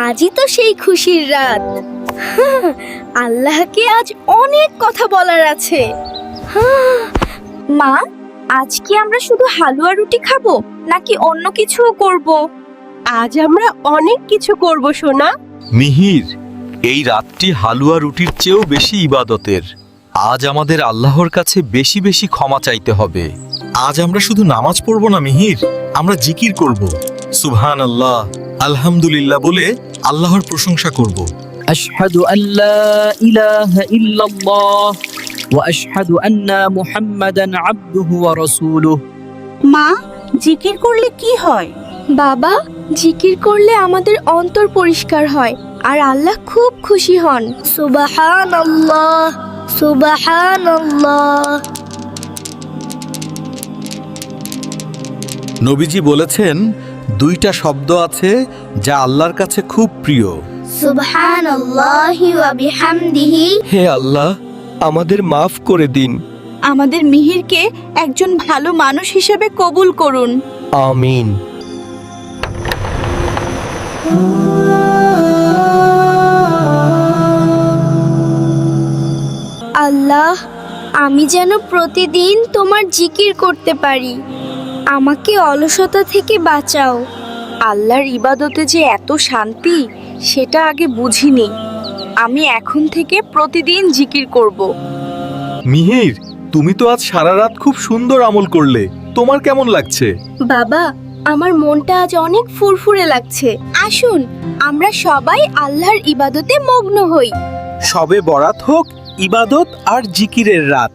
আজই তো সেই খুশির রাত। আল্লাহকে আজ অনেক কথা বলার আছে। মা, আজ কি আমরা শুধু হালুয়া রুটি খাব, নাকি অন্য কিছুও করব? আজ আমরা অনেক কিছু করব, সোনা। মিহির, এই রাতটি হালুয়া রুটির চেয়েও বেশি ইবাদতের। আজ আমাদের আল্লাহর কাছে বেশি বেশি ক্ষমা চাইতে হবে। আজ আমরা শুধু নামাজ পড়ব না, মিহির, আমরা জিকির করব। সুবহান আল্লাহ আলহামদুলিল্লাহ বলে আল্লাহর প্রশংসা করব। আশহাদু আল্লা ইলাহা ইল্লাল্লাহ ওয়া আশহাদু আন্না মুহাম্মাদান আবদুহু ওয়া রাসূলুহু। মা জিকির করলে কি হয়? বাবা জিকির করলে আমাদের অন্তর পরিষ্কার হয় আর আল্লাহ খুব খুশি হন। সুবাহান আল্লাহ নবীজি বলেছেন দুইটা শব্দ আছে যা আল্লাহর কাছে খুব প্রিয়। হে আল্লাহ আমাদের মাফ করে দিন। আমাদের মিহিরকে একজন ভালো মানুষ হিসেবে কবুল করুন। আমিন। আল্লাহ আমি যেন প্রতিদিন তোমার জিকির করতে পারি। আমাকে অলসতা থেকে বাঁচাও। আল্লাহর ইবাদতে যে এত শান্তি সেটা আগে বুঝিনি। আমি এখন থেকে প্রতিদিন জিকির করব। মিহির তুমি তো আজ সারা রাত খুব সুন্দর আমল করলে। তোমার কেমন লাগছে? বাবা আমার মনটা আজ অনেক ফুরফুরে লাগছে। আসুন আমরা সবাই আল্লাহর ইবাদতে মগ্ন হই। সবে বরাত হোক ইবাদত আর জিকিরের রাত।